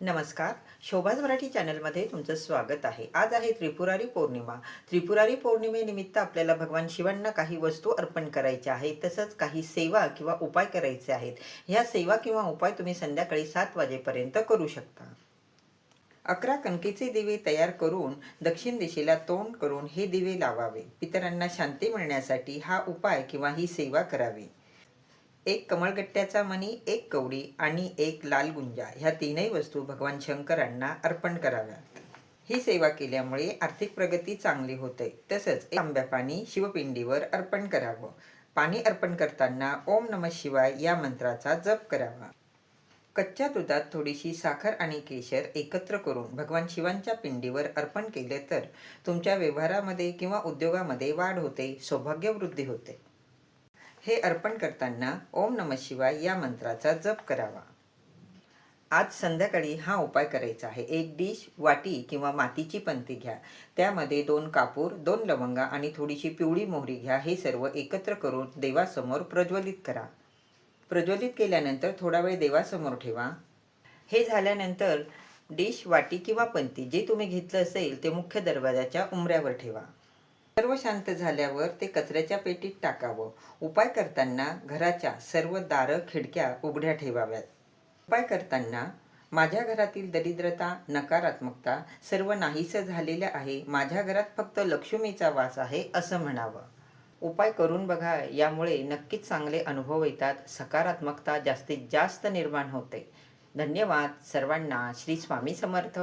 नमस्कार. शोभाज मराठी चॅनलमध्ये तुमचं स्वागत आहे. आज आहे त्रिपुरारी पौर्णिमा. त्रिपुरारी पौर्णिमेनिमित्त आपल्याला भगवान शिवांना काही वस्तू अर्पण करायच्या आहेत. तसंच काही सेवा किंवा उपाय करायचे आहेत. ह्या सेवा किंवा उपाय तुम्ही संध्याकाळी सात वाजेपर्यंत करू शकता. अकरा कणकेचे दिवे तयार करून दक्षिण दिशेला तोंड करून हे दिवे लावावे. पितरांना शांती मिळण्यासाठी हा उपाय किंवा ही सेवा करावी. एक कमळगट्ट्याचा मणी एक कवडी आणि एक लाल गुंजा. ह्या तीनही वस्तू भगवान शंकरांना अर्पण कराव्यात. ही सेवा केल्यामुळे आर्थिक प्रगती चांगली होते. तसंच आंब्या पाणी शिवपिंडीवर अर्पण करावं. पाणी अर्पण करताना ओम नम शिवाय या मंत्राचा जप करावा. कच्च्या दुधात थोडीशी साखर आणि केशर एकत्र करून भगवान शिवांच्या पिंडीवर अर्पण केले तर तुमच्या व्यवहारामध्ये किंवा उद्योगामध्ये वाढ होते सौभाग्यवृद्धी होते. हे अर्पण करताना ओम नम शिवाय या मंत्राचा जप करावा. आज संध्याकाळी हा उपाय करायचा आहे. एक डिश वाटी किंवा मातीची पंती घ्या. त्यामध्ये दोन कापूर दोन लवंगा आणि थोडीशी पिवळी मोहरी घ्या. हे सर्व एकत्र करून देवासमोर प्रज्वलित करा. प्रज्वलित केल्यानंतर थोडा वेळ देवासमोर ठेवा. हे झाल्यानंतर डिश वाटी किंवा पंती जे तुम्ही घेतलं असेल ते मुख्य दरवाजाच्या उमऱ्यावर ठेवा. सर्व शांत झाल्यावर ते कचऱ्याच्या पेटीत टाकावं. उपाय करताना घराच्या सर्व दारं खिडक्या उघड्या ठेवाव्यात. उपाय करताना माझ्या घरातील दरिद्रता नकारात्मकता सर्व नाहीसं झालेलं आहे. माझ्या घरात फक्त लक्ष्मीचा वास आहे असं म्हणावं. उपाय करून बघा यामुळे नक्कीच चांगले अनुभव येतात. सकारात्मकता जास्तीत जास्त निर्माण होते. धन्यवाद. सर्वांना श्री स्वामी समर्थ.